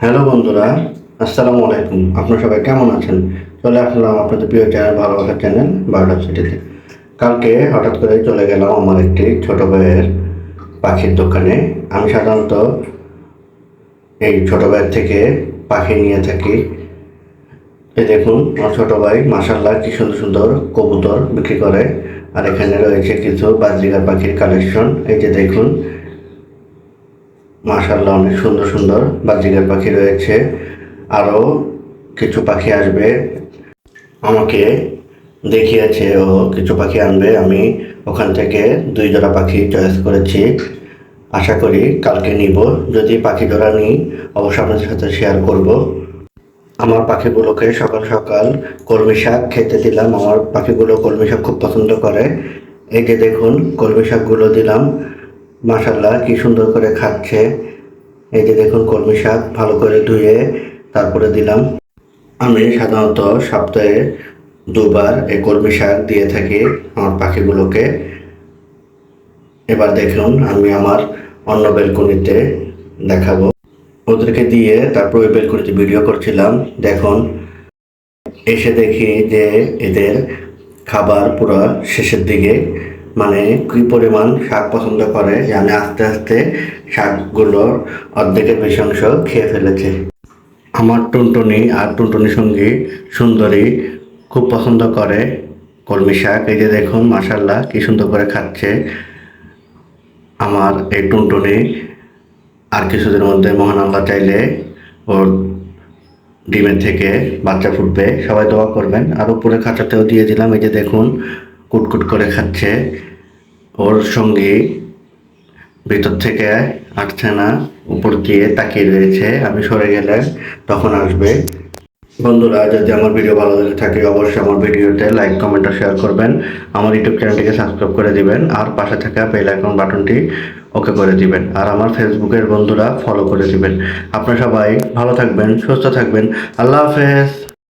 Hello বন্ধুরা, আসসালামু আলাইকুম। আপনারা সবাই কেমন আছেন? চলে আসলাম আপনাদের প্রিয় চ্যানেল ভালোবাসার চ্যানেল, বারোটা সিটিতে। কালকে হঠাৎ করে চলে গেলাম আমার একটি ছোট ভাইয়ের পাখির দোকানে। আমি সাধারণত এই ছোট ভাইয়ের থেকে পাখি নিয়ে থাকি। এই দেখুন, আমার ছোট ভাই মাসাল্লাহ কি সুন্দর সুন্দর কবুতর বিক্রি করে। আর এখানে রয়েছে কিছু বাজরিগার পাখির কালেকশন এই যে দেখুন মাশাল্লাহ অনেক সুন্দর সুন্দর বাজিগার পাখি রয়েছে। আরও কিছু পাখি আসবে। আমাকে দেখিয়েছে ও কিছু পাখি আনবে। আমি ওখান থেকে দুই জোড়া পাখি চয়েস করেছি। আশা করি কালকে নিব। যদি পাখি জোড়া নিই, অবশ্যই আপনাদের সাথে শেয়ার করব। আমার পাখিগুলোকে সকাল সকাল কলমি শাক খেতে দিলাম। আমার পাখিগুলো কলমি শাক খুব পছন্দ করে। এই যে দেখুন, কলমি শাকগুলো দিলাম। মাশাল্লাহ কি সুন্দর করে খাচ্ছে। এই যে দেখুন কলমি শাক, ভালো করে ধুয়ে তারপরে দিলাম। আমি সাধারণত সপ্তাহে দুবার এই কলমি শাক দিয়ে থাকি আমার পাখিগুলোকে। এবার দেখুন আমি আমার অন্য বেলকনিতে দেখাবো। ওদেরকে দিয়ে তারপর ওই বেলকনিতে ভিডিও করছিলাম। দেখুন, এসে দেখি যে এদের খাবার পুরো শেষের দিকে মানে কি পরিমাণ শাক পছন্দ করে আমি আস্তে আস্তে শাকগুলোর অর্ধেকের বেশি অংশ খেয়ে ফেলেছে। আমার টুনটুনি আর টুনটুনি সঙ্গী সুন্দরী খুব পছন্দ করে কলমি শাক। এই যে দেখুন মাসাল্লাহ কি সুন্দর করে খাচ্ছে আমার এই টুনটুনি। আর কিছুদিনের মধ্যে মহান আল্লাহ চাইলে ওর ডিমের থেকে বাচ্চা ফুটবে। সবাই দোয়া করবেন। আর উপরে খাঁচাতেও দিয়ে দিলাম। এই যে দেখুন কুটকুট করে খাচ্ছে। ওর সঙ্গী ভিতর থেকে আসছে না, উপর দিয়ে তাকিয়ে রয়েছে। আমি সরে গেলে তখন আসবে। বন্ধুরা, যদি আমার ভিডিও ভালো লেগে থাকে, অবশ্যই আমার ভিডিওতে লাইক কমেন্ট আর শেয়ার করবেন। আমার ইউটিউব চ্যানেলটিকে সাবস্ক্রাইব করে দিবেন আর পাশে থাকা বেল আইকন বাটনটি ওকে করে দিবেন। আর আমার ফেসবুকের বন্ধুরা ফলো করে দিবেন। আপনারা সবাই ভালো থাকবেন, সুস্থ থাকবেন। আল্লাহ হাফেজ।